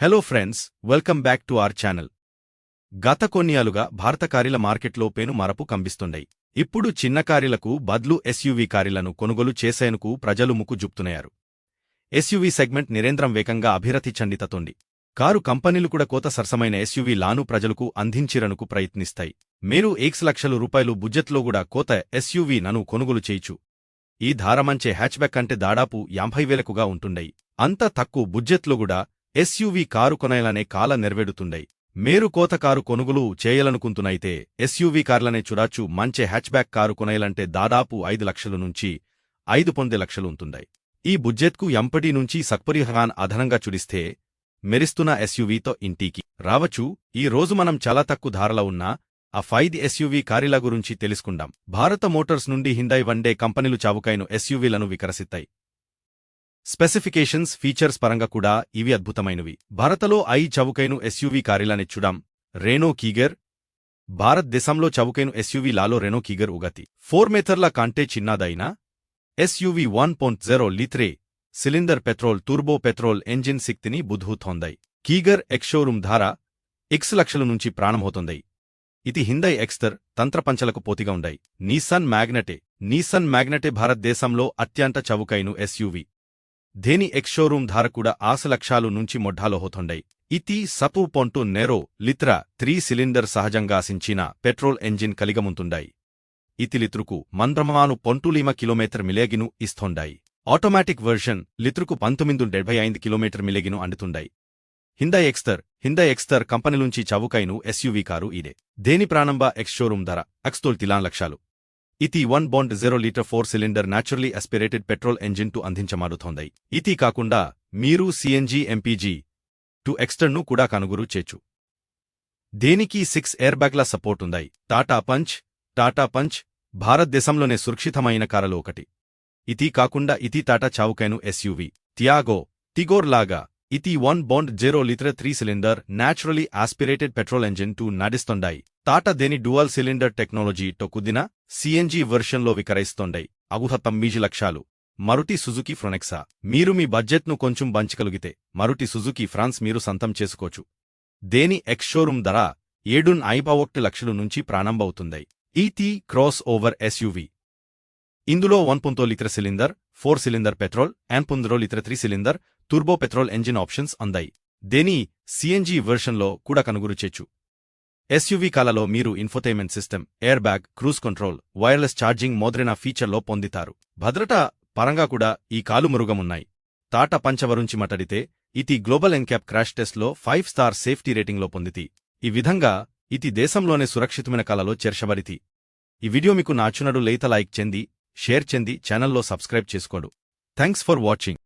Hello friends welcome back to our channel గత కొన్నియాలుగా భారత కారీల మార్కెట్లో పేను మరపు కంబిస్తుండయి. ఇప్పుడు చిన్న కారీలకు బద్లు ఎస్యూవీ కారీలను కొనుగోలు చేసేందుకు ప్రజలు ముక్కు జుప్తున్నారు ఎస్యూవీ సెగ్మెంట్ నిరేంద్రం వేగంగా అభివృద్ధి చెందితతోంది. కారు కంపెనీలు కూడా కోత సరసమైన ఎస్యూవీ లాను ప్రజలకు అందించిరనుకు ప్రయత్నిస్తాయి. మీరు ఏక్స్ లక్షల రూపాయలు బుడ్జెట్లో కూడా కోత ఎస్యూవీ నను కొనుగోలు చేయచు. ఈ ధారమంచే హ్యాచ్బ్యాక్ అంటే దాదాపు యాభై వేలకుగా ఉంటుండయి. అంత తక్కువ బుడ్జెట్లో కూడా ఎస్యూవీ కారు కొనయలనే కాల నెరవేడుతుండై మేరు కోత కారు కొనుగోలు చేయలనుకుంటున్నైతే ఎస్యూవీ కార్లనే చురాచు మంచి హ్యాచ్బ్యాక్ కారు కొనాలంటే దాదాపు ఐదు లక్షల నుంచి ఐదు పొందే లక్షలు ఈ బుడ్జెట్కు ఎంపటి నుంచి సక్పరిహాన్ అదనంగా చుడిస్తే మెరిస్తున్న ఎస్యూవీతో ఇంటికి రావచ్చు. ఈ రోజు మనం చాలా తక్కువ ధారలో ఉన్న ఆ ఫైద్ ఎస్యూవీ కారిల గురించి తెలుసుకుందాం. భారత మోటార్స్ నుండి హిందై వన్డే కంపెనీలు చావుకైన ఎస్యూవీలను వికరసిత్తాయి. స్పెసిఫికేషన్స్ ఫీచర్స్ పరంగా కూడా ఇవి అద్భుతమైనవి. భారతలో ఐ చౌకైను ఎస్యూవీ కారీలని చూడాం. Renault Kiger. భారతదేశంలో చౌకైను ఎస్యూవీ లాలో రెనో కీగర్ ఉగతి ఫోర్ మీటర్ల కంటే చిన్నదైన SUV one point zero litre cylinder petrol turbo petrol engine శక్తిని బుధూతోందై కీగర్ ఎక్షోరూమ్ ధార ఎక్స్ లక్షల నుంచి ప్రాణమవుతోందై ఇది హిందై ఎక్స్తర్ తంత్రపంచలకు పోతిగా ఉండై నీసన్ మ్యాగ్నటే. నీసన్ మ్యాగ్నటే భారతదేశంలో అత్యంత చౌకైను ఎస్యూవీ. ధేని ఎక్స్షోరూమ్ ధార కూడా ఆశ నుంచి మొడ్డాలోహోతుండై ఇతి సపు పొంటు నెరో లిత్ర త్రీ సిలిండర్ సహజంగాసించిన పెట్రోల్ ఎంజిన్ కలిగముంతుండాయి ఇతి లిత్రుకు మంద్రమాను పొంటులీమ కిలోమీటర్ మిలేగిను ఇస్తోండాయి ఆటోమేటిక్ వెర్షన్ లిత్రుకు పంతొమ్మిది డెబ్బై ఐదు కిలోమీటర్ మిలేగిను అండుతుండాయి హిందా ఎక్స్తర్ హిందా ఎక్స్తర్ కంపెనీ నుంచి చవుకైను ఎస్యూవీ కారు ఇదే. దేని ప్రారంభ ఎక్స్ షోరూం ధర అక్స్తోల్ తిలాన్ లక్షాలు ఇతి one point zero litre four cylinder naturally aspirated petrol engine to అందించమారుతోంది. ఇతి కాకుండా మీరు సిఎన్జీ ఎంపీజీ టు ఎక్స్టర్ను కూడా కనుగోలు చేచు దేనికి సిక్స్ ఎయిర్ బ్యాగ్ల సపోర్ట్ ఉందాయి టాటా పంచ్ టాటా పంచ్ భారతదేశంలోనే సురక్షితమైన కారలో ఒకటి. ఇతి కాకుండా ఇతి టాటా చావుకైను ఎస్యూవీ త్యాగో తిగోర్ లాగా ఇతి one point zero litre three cylinder naturally aspirated petrol engine to నడిస్తుండాయి టాటా దేని డువల్ సిలిండర్ టెక్నాలజీ టొక్కుదిన సిఎన్జి సిఎన్జీ వెర్షన్లో వికరిస్తోండాయి అగుహ తమ్మీజి లక్షాలు మరుటి సుజుకి ఫ్రొనెక్సా. మీరు మీ బడ్జెట్ను కొంచెం బంచగలిగితే మరుటి సుజుకి ఫ్రాన్స్ మీరు సంతం చేసుకోవచ్చు. దేని ఎక్స్షోరూమ్ ధర ఏడున్ ఐబావొక్టి లక్షలు నుంచి ప్రారంభమవుతుందాయి ఈటీ క్రాస్ ఓవర్ ఎస్యూవీ. ఇందులో one point litre cylinder four cylinder petrol and పుందరో litre three cylinder turbo petrol engine options అందాయి. దేని సిఎన్జీ వెర్షన్లో కూడా కనుగోలు ఎస్యూవీ కాలలో మీరు infotainment system air bag cruise control wireless charging మొదలైన ఫీచర్లో పొందుతారు. భద్రత పరంగా కూడా ఈ కాలు మురుగమున్నాయి. టాటా పంచవరుంచి మటడితే ఇది గ్లోబల్ ఎన్క్యాప్ క్రాష్ టెస్ట్లో ఫైవ్ స్టార్ సేఫ్టీ రేటింగ్లో పొందితి. ఈ విధంగా ఇది దేశంలోనే సురక్షితమైన కాలలో చేర్చబడితి. ఈ వీడియో మీకు నాచునడు లేత లైక్ చెంది షేర్ చెంది ఛానల్లో సబ్స్క్రైబ్ చేసుకోడు. Thanks for watching.